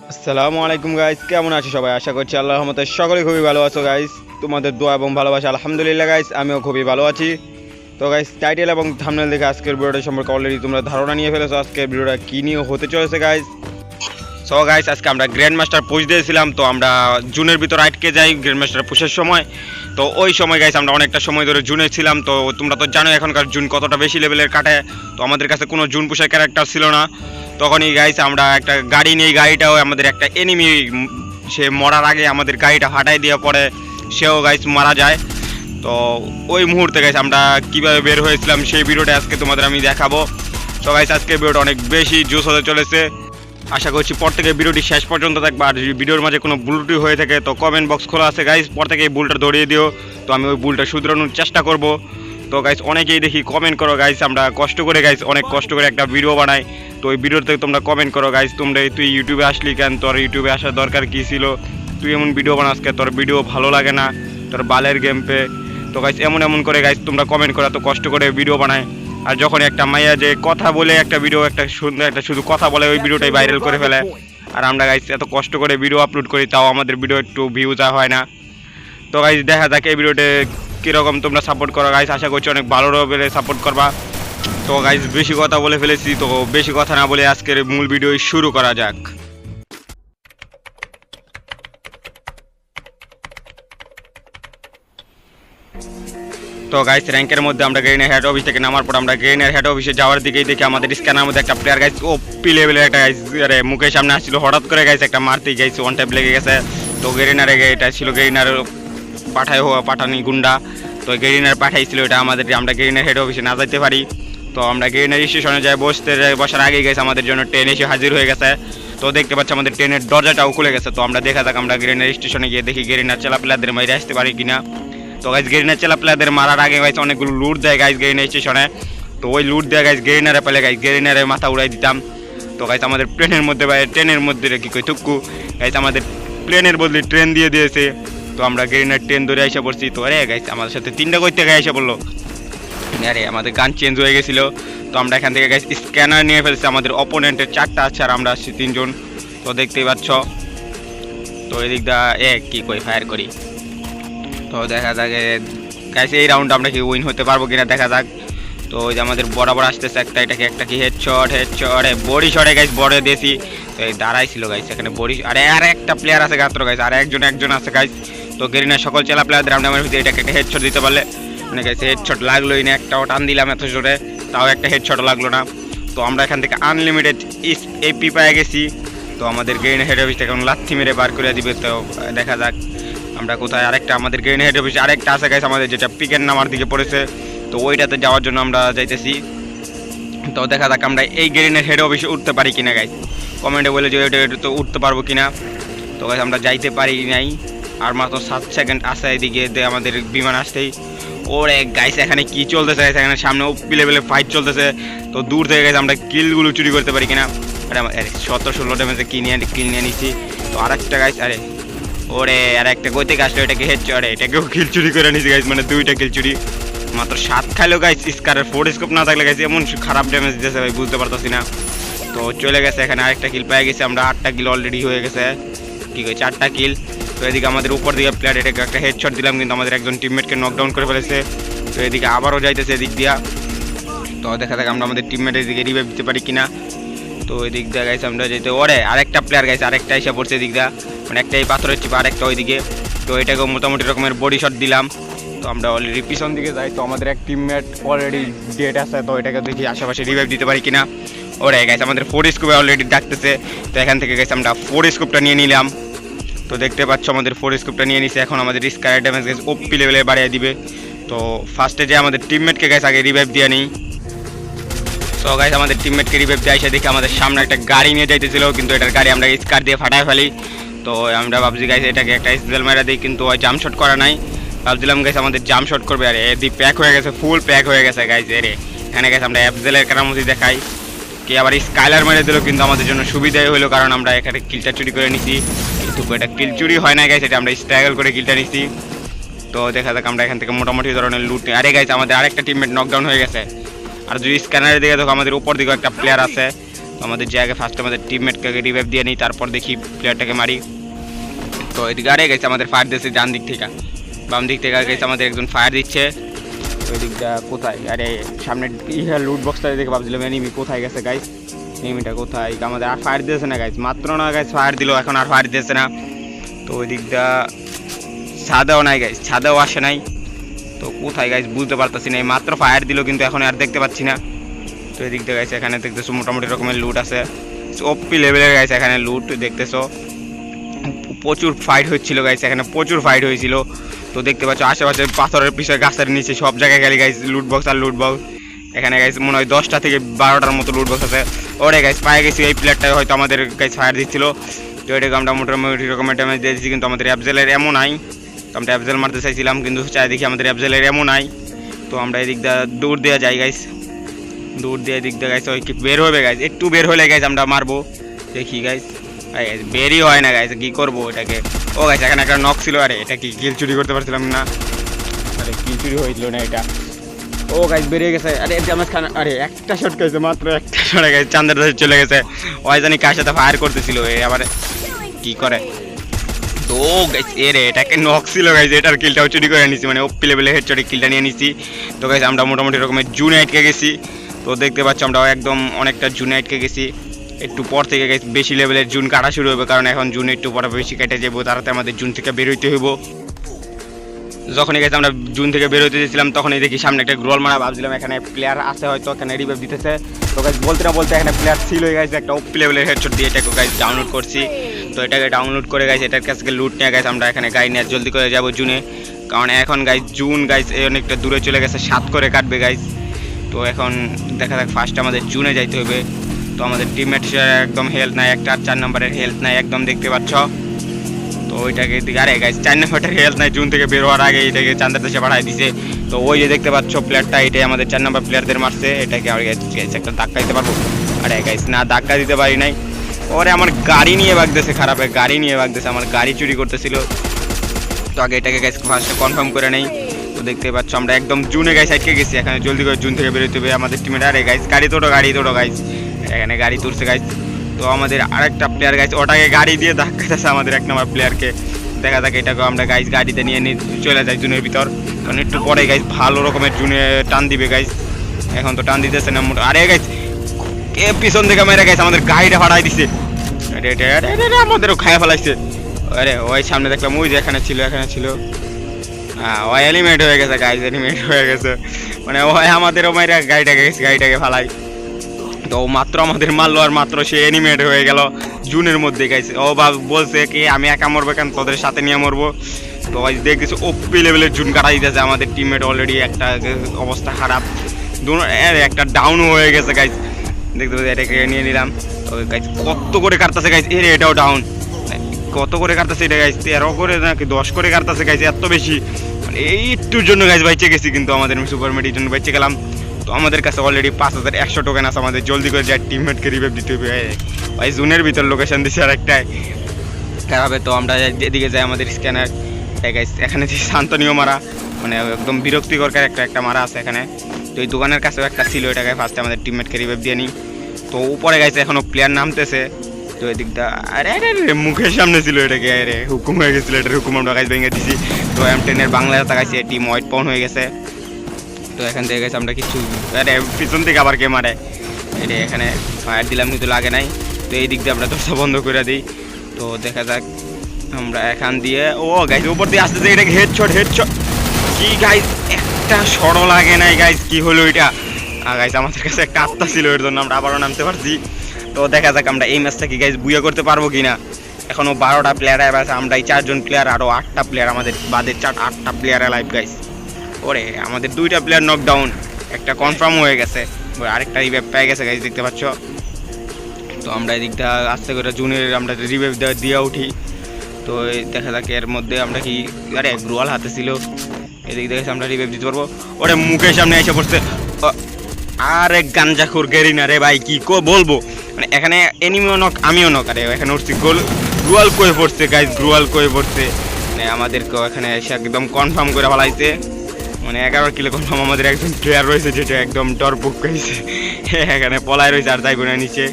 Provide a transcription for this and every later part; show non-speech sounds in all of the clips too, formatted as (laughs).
আসসালামু আলাইকুম গাইস কেমন আছো সবাই? আশা করছি আল্লাহ রহমতে সকলে খুবই ভালো আছো গাইস তোমাদের দোয়া এবং ভালোবাসা, আলহামদুলিল্লাহ গাইস আমিও খুবই ভালো আছি। তো গাইস টাইটেল এবং থামনেল দেখে আজকের ভিডিওটা সম্পর্কে অলরেডি তোমরা ধারণা নিয়ে ফেলেছো আজকের ভিডিওটা কী নিয়ে হতে চলেছে গাইস সো গাইস আজকে আমরা গ্র্যান্ড মাস্টার পুষ দিয়েছিলাম। তো, আমরা জুনের ভিতর আটকে যাই গ্র্যান্ড মাস্টার পুষের সময়। তো, ওই সময় গাইস আমরা অনেকটা সময় ধরে জুনে ছিলাম। তো, তোমরা তো জানো এখনকার জুন কতটা বেশি লেভেলের কাটে তো, আমাদের কাছে কোনো জুন পুষের ক্যারেক্টার ছিল না। তখনই গাইস আমরা একটা গাড়ি নিয়ে, গাড়িটাও আমাদের একটা এনিমি সে মরার আগে আমাদের গাড়িটা হাঁটাই দেওয়া পরে সেও গাইস মারা যায়। তো ওই মুহূর্তে গাইস আমরা কীভাবে বের হয়েছিলাম সেই ভিডিওটা আজকে তোমাদের আমি দেখাবো। তো গাইস আজকে ভিডিওটা অনেক বেশি জোস হতে চলেছে। আশা করছি পর থেকে ভিডিওটি শেষ পর্যন্ত দেখবা। আর ভিডিওর মাঝে কোনো ভুলটি হয়ে থাকে, তো কমেন্ট বক্স খোলা আছে। গাইস পর থেকে এই ভুলটা ধরিয়ে দিও। তো আমি ওই বুলটা শুধরানোর চেষ্টা করব। তো গাইস অনেকেই দেখি কমেন্ট করো। গাইস আমরা কষ্ট করে গাইস অনেক কষ্ট করে একটা ভিডিও বানাই। তো ওই ভিডিওতে তোমরা কমেন্ট করো গাইস তোমরা তুই ইউটিউবে আসলি কেন? তোর ইউটিউবে আসার দরকার কী ছিল? তুই এমন ভিডিও বানাস কে? তোর ভিডিও ভালো লাগে না? তোর বালের গেম পে? তো গাইস এমন এমন করে গাইস তোমরা কমেন্ট করো, এত কষ্ট করে ভিডিও বানায়। আর যখন একটা মাইয়া যে কথা বলে একটা ভিডিও একটা সুন্দর, একটা শুধু কথা বলে, ওই ভিডিওটাই ভাইরাল করে ফেলে। আর আমরা গাইস এত কষ্ট করে ভিডিও আপলোড করি, তাও আমাদের ভিডিও একটু ভিউজ হয় না। তো গাইস দেখা যাক এই ভিডিওতে কীরকম তোমরা সাপোর্ট করো গাইস আশা করছি অনেক ভালো হবে সাপোর্ট করবা। তো গাইস বেশি কথা বলে ফেলেছি, তো বেশি কথা না বলে আজকের মূল ভিডিও শুরু করা যাক। তো গাইস র্যাঙ্কের মধ্যে আমরা গ্রেনের হেড অফিস থেকে নামার পর আমরা গ্রেনের হেড অফিসে যাওয়ার দিকেই দেখি আমাদের স্ক্যানার মধ্যে একটা প্লেয়ার গাইস ও পি লেভেলের একটা গাইস আরে মুখের সামনে আসছিল। হঠাৎ করে গাইস একটা মারতেই গাইস ওয়ান টাইপ লেগে গেছে। তো গেরিনারে এটা ছিল গেরিনার পাঠায় হওয়া পাঠানি গুন্ডা। তো গেরিনার পাঠাইছিল এটা আমাদের, আমরা গ্রেনের হেড অফিসে না যাইতে পারি। তো আমরা গেরিনার স্টেশনে যাই, বসতে বসার আগেই গেছে আমাদের জন্য ট্রেন এসে হাজির হয়ে গেছে। তো দেখতে পাচ্ছি আমাদের ট্রেনের দরজাটাও খুলে গেছে। তো আমরা দেখা যাক, আমরা গেরিনার স্টেশনে গিয়ে দেখি গ্রেনার চেলা প্লেয়ারদের মাইরে আসতে পারি কিনা। তো গাইজ গ্রেনার চেলা প্লেয়ারদের মারার আগে গাইছে অনেকগুলো লুট দেয় গাইজ গেরিনার স্টেশনে। তো ওই লুট দেয় গাইজ গেরিনারে পেলে গাইজ গেরিনারে মাথা উড়াই দিতাম। তো গাইজ আমাদের প্লেনের মধ্যে ভাই ট্রেনের মধ্যে কি কই থুক্কু গাইজ আমাদের প্লেনের বদলে ট্রেন দিয়ে দিয়েছে। তো আমরা গেরিনার ট্রেন ধরে এসে পড়ছি। তো আরে গাইজ আমাদের সাথে তিনটা কই থেকে এসে পড়ল। আরে, আমাদের গান চেঞ্জ হয়ে গেছিল। তো আমরা এখান থেকে গাইজ স্ক্যানার নিয়ে ফেলছি, আমাদের অপোনেন্টের চারটা আছে আর আমরা আসছি তিনজন। তো দেখতেই পাচ্ছ। তো এদিক দা, এ, কী কই ফায়ার করি। তো দেখা যাক গাইছে এই রাউন্ড আমরা কি উইন হতে পারব কিনা দেখা যাক। তো ওই যে আমাদের বরাবর আসতেছে একটা, এটাকে একটা কি head shot head shot body শটে গাইস বড় দিয়েছি। তো এই দাঁড়াইছিল গাইস এখানে বডি আরে, আর, একটা প্লেয়ার আছে গাত্র গাইস আর, একজন একজন আছে গাইস তো গেরিনা সকল চেলা প্লেয়ারদের আমরা আমার ভিতরে এটাকে একটা হেড শট দিতে পারলে। মানে হেড শট লাগলোই না একটাও টান দিলাম এত জোরে, তাও একটা হেড শট লাগল না। তো আমরা এখান থেকে আনলিমিটেড এপি পেয়ে গেছি। তো আমাদের গেরিনা হেড অফিস এখন লাথি মেরে বার করে দিবে, তো দেখা যাক আমরা কোথায়। আরেকটা আমাদের গ্রেন হেড অফিস আরেকটা আছে গাইস আমাদের, যেটা পিকের নামার দিকে পড়েছে। তো ওইটাতে যাওয়ার জন্য আমরা যাইতেছি। তো দেখা যাক আমরা এই গ্রেনের হেড অফিসে উঠতে পারি কিনা গাইস কমেন্টে বলে যে ওইটা তো উঠতে পারব কিনা। তো গাইস আমরা যাইতে পারি নাই। আর মাত্র সাত সেকেন্ড আছে এদিকে আমাদের বিমান আসতেই। ওরে গাইস এখানে কি চলতেছে? এখানে সামনে উপি লেভেলে ফাইট চলতেছে। তো দূর থেকে গাইস আমরা কিলগুলো চুরি করতে পারি কিনা? আরে আরে সতেরো ষোলো ড্যামেজে কিনে কিল নিয়ে নিচ্ছি তো আরেকটা গাইস আরে, ওরে আর একটা কই থেকে আসলো? এটাকে হেড চড়ে এটাকেও কিল চুরি করে নিয়েছি গাইস মানে দুইটা কিল চুরি। মাত্র সাত খাইলো গাইস স্কারের ফোর স্কোপ না থাকলে গাইস এমন খারাপ ড্যামেজ দিতেছে, ভাই, বুঝতে পারতাছি না। তো চলে গেছে, এখানে আরেকটা কিল পেয়ে গেছে আমরা। আটটা কিল অলরেডি হয়ে গেছে। ঠিক আছে চারটা কিল তো এদিকে আমাদের উপর দিকে প্লেয়ার এটাকে একটা হেডশট দিলাম, কিন্তু আমাদের একজন টিমমেটকে নকডাউন করে ফেলেছে। তো এদিকে আবারও যাইতেছে এদিক দিয়া। তো দেখা যাক আমরা আমাদের টিমমেটের দিকে রিভাইভ দিতে পারি কিনা। তো এদিক দিয়ে গাইছে আমরা যেতে ওরে, আরেকটা প্লেয়ার গাইছে আরেকটা এসে পড়ছে এদিক দিয়া। মানে একটা এই পাথরের চিপা আরেকটা ওইদিকে। তো এটাকেও মোটামুটি রকমের বডি শট দিলাম। তো আমরা অলরেডি পিছন দিকে যাই। তো আমাদের এক টিমমেট অলরেডি ডেট আছে, তো এটাকে দেখি আশেপাশে রিভাইভ দিতে পারি কিনা। ওরে গাইছে আমাদের ফোর স্কোপে অলরেডি ডাকতেছে। তো এখান থেকে গেছে আমরা ফোর স্কোপটা নিয়ে নিলাম। তো দেখতে পাচ্ছ, আমাদের ফোর স্কোপটা নিয়ে নিছে। এখন আমাদের স্কার ড্যামেজ গেছে ওপি লেভেলে বাড়িয়ে দিবে। তো ফার্স্টে যে আমাদের টিমমেটকে গেছে আগে রিভাইভ দিয়ে নিই। সো গাইস আমাদের টিমমেটকে রিভাইভ দিয়ে এসে দেখি আমাদের সামনে একটা গাড়ি নিয়ে যাইতেছিল, কিন্তু এটার গাড়ি আমরা স্কার দিয়ে ফাটায় ফেলি। তো আমরা ভাবছি গাইস এটাকে একটা স্পেল মেরা দিই, কিন্তু ওই জাম শট করা নাই। ভাবছিলাম গাইস আমাদের জাম শট করবে, আরে এদি প্যাক হয়ে গেছে ফুল প্যাক হয়ে গেছে গাইস এরে। এখানে গেছে আমরা অ্যাপজেলের কারামতি দেখাই। কে আবার স্কাইলার মেরে দিল, কিন্তু আমাদের জন্য সুবিধাই হলো কারণ আমরা এখানে কিলটা চুরি করে নিছি। কিন্তু এটা কিল চুরি হয় না এটা আমরা স্ট্রাগল করে কিলটা নিছি। তো দেখা যাক আমরা এখান থেকে মোটামুটি ধরনের লুট আরে গাইস আমাদের আরেকটা টিমমেট নকডাউন হয়ে গেছে। আর যদি স্ক্যানারের দিকে দেখো, আমাদের উপর দিকে একটা প্লেয়ার আছে। তো আমাদের জায়গায় ফার্স্ট আমাদের টিমমেটকে রিভাইভ দিয়ে নিই, তারপর দেখি প্লেয়ারটাকে মারি। তো এদিকে, আরে গেছে আমাদের ফায়ার দিচ্ছে ডান দিক থেকে। বাম দিক থেকে গেছে আমাদের একজন ফায়ার দিচ্ছে। ওই দিকটা কোথায়? আরে সামনে লুট বক্সটা দেখে ভাবছিলাম এনিমি কোথায় গেছে গাইস এনিমিটা কোথায়? আমাদের আর ফায়ার দিয়েছে না গাইস মাত্র না গাইস ফায়ার দিল, এখন আর ফায়ার দিয়েছে না। তো ওই দিকটা ছাদাও নাই গাইস ছাদাও আসে নাই। তো কোথায় গাইস বুঝতে পারতেছি না। এই মাত্র ফায়ার দিল, কিন্তু এখন আর দেখতে পাচ্ছি না। তো এই দিকটা গাইছে এখানে দেখতেছো, মোটামুটি রকমের লুট আছে। ওপি লেভেলের গাইছে এখানে লুট দেখতেছো। প্রচুর ফাইট হচ্ছিল গাইছে এখানে প্রচুর ফাইট হয়েছিল। তো দেখতে পাচ্ছ, আশেপাশে পাথরের পিছনে গাছের নিচে সব জায়গায় গেলে গাইছে লুট বক্স আর লুট বক্স এখানে গাইস মনে হয় দশটা থেকে বারোটার মতো লুট বক্স আছে। ওরে গাইস পায়ে গেছি, এই প্লেয়ারটা হয়তো আমাদের গাইস ফায়ার দিচ্ছিল। তো এটাকে আমরা মোটামুটি রকমের ড্যামেজ দিয়ে দিচ্ছি কিন্তু আমাদের অ্যাবজেলের এমন নাই। তো আমরা অ্যাবজেল মারতে চাইছিলাম, কিন্তু চাই দেখি আমাদের অ্যাবজেলের এমন নাই। তো আমরা এদিক দিয়ে দৌড় দেওয়া যাই গাইস দৌড় দিয়ে এদিক দিয়ে গাইস ওই কি বের হবে গাইস একটু বের হলে গাইস আমরা মারবো। দেখি গাইস বেরই হয় না গাইস কি করব এটাকে? ও গাইস এখানে একটা নক ছিল, আরে এটা কি কিল চুরি করতে পারছিলাম না। আরে কিল চুরি হয়েছিল না এটা। ও গাইস বেরিয়ে গেছে। আরে জামাজ খান আরে, একটা শট গেছে মাত্র একটা শট গেছে চান্দের দাসে চলে গেছে। ওই জানি কার সাথে ফায়ার করতেছিল, এ আবার কি করে? তো গাইস এ রে, এটাকে নক ছিল গাইস এটার কিলটাও চুরি করে নিছি মানে ওপি লেভেলে হেডশটে কিলটা নিয়ে নিছি। তো গাইস আমরা মোটামুটি রকমের জুনাইটকে গেছি। তো দেখতে পাচ্ছ আমরা একদম অনেকটা জুনাইটকে গেছি। একটু পর থেকে বেশি লেভেলের জুন কাটা শুরু হবে, কারণ এখন জুন একটু পরে বেশি কেটে যাব, তাড়াতাড়ি আমাদের জুন থেকে বেরোইতে হইব। যখনই গেছে আমরা জুন থেকে বের বেরোতে দিয়েছিলাম তখনই দেখি সামনে একটা গ্রোল মারা ভাবছিলাম, এখানে প্লেয়ার আছে হয়তো, এখানে রিভাইভ দিতেছে। তো গাইজ বলতে না বলতে এখানে প্লেয়ার ছিল গাইজ একটা ওপি লেভেলের হেডশট দিয়ে এটাকে গাইজ ডাউনলোড করছি। তো এটাকে ডাউনলোড করে গাইজ এটার কাছ থেকে লুট নিয়ে গেছে আমরা এখানে গাড়ি নিয়ে জলদি করে যাব জুনে। কারণ এখন গাইজ জুন গাইজ অনেকটা দূরে চলে গেছে, সাত করে কাটবে গাইজ তো এখন দেখা যাক ফার্স্ট আমাদের জুনে যাইতে হবে তো আমাদের টিমমেট একদম হেলথ নাই, একটা চার নম্বরের হেলথ নাই, একদম দেখতে পাচ্ছ। তো ওইটাকে আরে গাইস চার নম্বরটার হেলথ নাই? জুন থেকে বের হওয়ার আগে এটাকে চান্দের দেশে পাঠাই দিছে। তো ওই যে দেখতে পাচ্ছ প্লেয়ারটা এটাই আমাদের চার নম্বর প্লেয়ারদের মারছে। এটাকে আর গাইস একটা ধাক্কা দিতে পারব? আরে গাইস না, ধাক্কা দিতে পারি নাই। ওরে, আমার গাড়ি নিয়ে ভাগতেছে, খারাপে গাড়ি নিয়ে ভাগতেছে, আমার গাড়ি চুরি করতেছিল। তো আগে এটাকে গাইস ফার্স্টে কনফার্ম করে নেই। তো দেখতে পাচ্ছ, আমরা একদম জুনে গাইস আটকে গেছি। এখানে জলদি করে জুন থেকে বেরোতে হবে আমাদের টিমের আরে গাইস গাড়ি তোটো গাড়ি তোটো গাইস এখানে গাড়ি তুলছে গাইস তো আমাদের আরেকটা প্লেয়ার গাইছে ওটাকে গাড়ি দিয়ে ধাক্কাতেছে আমাদের এক নম্বর প্লেয়ারকে দেখা যাক এটাকে আমরা গাইস গাড়িতে নিয়ে নিয়ে চলে যাই জুনের ভিতর। কারণ একটু পরে গাইস ভালো রকমের জুনে টান দিবে গাইস এখন তো টান দিতেছে না আরে গাইস কে পিছন থেকে মেরে গাইস আমাদের গাড়িটা ফাটাই দিছে। আরে আমাদেরও খায় ফেলাইছে। আরে, ওই সামনে দেখলাম, ওই যে এখানে ছিল এখানে ছিল। হ্যাঁ ওই এলিমেন্ট হয়ে গেছে গাইস এলিমেন্ট হয়ে গেছে। মানে ওই আমাদেরও মেরে গাড়িটাকে গাড়িটাকে ফালাই। তো মাত্র আমাদের মারলো আর মাত্র সে অ্যানিমেট হয়ে গেল। জুনের মধ্যে গাইছে। ও বা বলছে কি, আমি একা মরবো কেন? তোদের সাথে নিয়ে মরবো। তো ভাই দেখতেছি ওপি লেভেলের জুন কাটা দিতেছে আমাদের টিমমেট অলরেডি একটা অবস্থা খারাপ। এর একটা ডাউন হয়ে গেছে গাইজ দেখতে পাচ্ছি, এটাকে নিয়ে নিলাম। তো গাইজ কত করে কাটতেছে গাইজ এর, এটাও ডাউন কত করে কাটতেছে এটা গাইজ তেরো করে নাকি দশ করে কাটতেছে গাইজ এত বেশি। মানে এই একটুর জন্য গাইজ বাইচে গেছি কিন্তু আমাদের সুপার মেডির জন্য বাইচে গেলাম। তো আমাদের কাছে অলরেডি পাঁচ হাজার একশো টোকেন আছে আমাদের জলদি করে যাই টিমমেটকে রিভাইভ দিতে হবে ভাই জুনের ভিতর লোকেশন দিচ্ছে আর একটাই খারাপ তো আমরা এদিকে যাই আমাদের স্ক্যানার এখানে শান্তনীয় মারা মানে একদম বিরক্তিকর একটা একটা মারা আছে এখানে তো এই দোকানের কাছেও একটা ছিল এটাকে ফার্স্টে আমাদের টিমমেটকে রিভাইভ দিয়ে নিই তো উপরে গাইছে এখনও প্লেয়ার নামতেছে তো এদিকটা আরে আরে আরে, মুখের সামনে ছিল এটাকে আরে হুকুম হয়ে গেছিল এটার হুকুম আমরা গাছ ভেঙে দিছি তো এম টেনের বাংলা তাকাইছে টিম হোয়াইট পাউন হয়ে গেছে তো এখান থেকে গেছে আমরা কিছু আরে পিছন থেকে আবার কে মারে? এটা এখানে ফায়ার দিলাম কিন্তু লাগে নাই। তো এই দিক দিয়ে আমরা দরজা বন্ধ করে দিই। তো দেখা যাক আমরা এখান দিয়ে ও গাইজ উপর দিয়ে আসতেছে। এটাকে হেডশট হেডশট কি গাইজ একটা সরো লাগে নাই গাইজ কি হলো এটা? গাইজ আমাদের কাছে একটা আত্মা ছিল এর জন্য আমরা আবারও নামতে পারছি। তো দেখা যাক আমরা এই ম্যাচটা কি গাইজ বুয়া করতে পারব কিনা। এখনও বারোটা প্লেয়ার আছে আমরা এই চারজন প্লেয়ার আরও আটটা প্লেয়ার আমাদের বাদের চার আটটা প্লেয়ার লাইভ গাইজ ওরে আমাদের দুইটা প্লেয়ার নকডাউন একটা কনফার্ম হয়ে গেছে। আরেকটা রিভাইভ পেয়ে গেছে গাইজ দেখতে পাচ্ছ? তো আমরা এদিকটা আস্তে করে জুনের আমরা রিভাইভ দিয়ে উঠি। তো দেখা যাক এর মধ্যে আমরা কি আরে গ্রোয়াল হাতে ছিল। এদিক দেখে আমরা রিভাইভ দিতে পারব। ওরে, মুখের সামনে এসে পড়ছে। আরে, গাঞ্জাখুর গেরি না রে ভাই, কি কো বলব? মানে এখানে এনিমিও নক আমিও নক আরে, এখানে উঠছি গোল গ্রুয়াল কয়ে পড়ছে গাইজ গ্রুয়াল কয়ে পড়ছে? মানে আমাদেরকেও এখানে এসে একদম কনফার্ম করে ফেলাইছে। মানে এগারো কিলো কনফার্ম আমাদের একজন প্লেয়ার রয়েছে, যেটা একদম ডর বুক করেছে। এখানে পলায় রয়েছে আর যাইব না নিচে।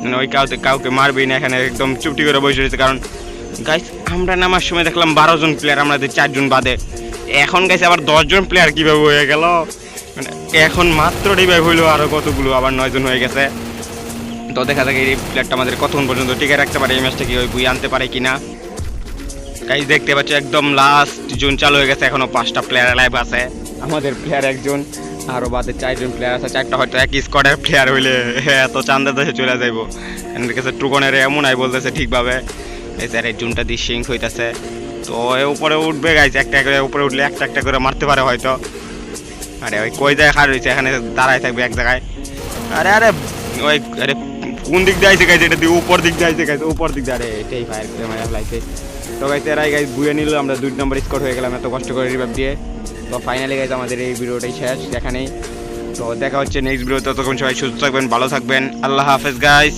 মানে ওই কাউকে কাউকে মারবেই না, এখানে একদম চুপটি করে বসে রয়েছে। কারণ গাইস আমরা নামার সময় দেখলাম বারো জন প্লেয়ার আমাদের চারজন বাদে। এখন গাইছে আবার দশজন প্লেয়ার কীভাবে হয়ে গেল? মানে এখন মাত্র রিভাইভ হইল আরও কতগুলো, আবার নয়জন হয়ে গেছে। তো দেখা যাক এই প্লেয়ারটা আমাদের কতক্ষণ পর্যন্ত টিকে রাখতে পারে, এই ম্যাচটা কি ওই বুই আনতে পারে কিনা। গাইজ দেখতে পাচ্ছ, একদম লাস্ট জুন চালু হয়ে গেছে, এখনও পাঁচটা প্লেয়ার লাইভ আছে। আমাদের প্লেয়ার একজন, আরও বাদে চারজন প্লেয়ার আছে, চারটা হয়তো একই স্কোয়াডের প্লেয়ার হইলে (laughs) এত চান্দা দেশে চলে যাইব। এর কাছে ট্রুকনের এমন আই বলতেছে ঠিকভাবে, এই স্যার এই জুনটা দিয়ে সিঙ্ক হইতেছে। তো এ উপরে উঠবে গাইছে একটা করে উপরে উঠলে একটা একটা করে মারতে পারে হয়তো। আরে ওই কই জায়গায় হার হয়েছে এখানে দাঁড়ায় থাকবে এক জায়গায়। আরে আরে, ওই, আরে, কোন দিক দিয়ে আইছে গাইছে এটা দিয়ে উপর দিক দিয়ে আইছে গাইছে উপর দিক দিয়ে, আরে, এটাই ফায়ার করে মারা ফেলাইছে। তো গাইতে এরাই গাইজ বুয়ে নিল, আমরা দুই নম্বর স্কোর হয়ে গেলাম এত কষ্ট করে রিভাইভ দিয়ে। তো ফাইনালি গাইজ আমাদের এই ভিডিওটাই শেষ নেই তো দেখা হচ্ছে নেক্সট ভিডিও ততক্ষণ সবাই সুস্থ থাকবেন, ভালো থাকবেন। আল্লাহ হাফেজ গাইস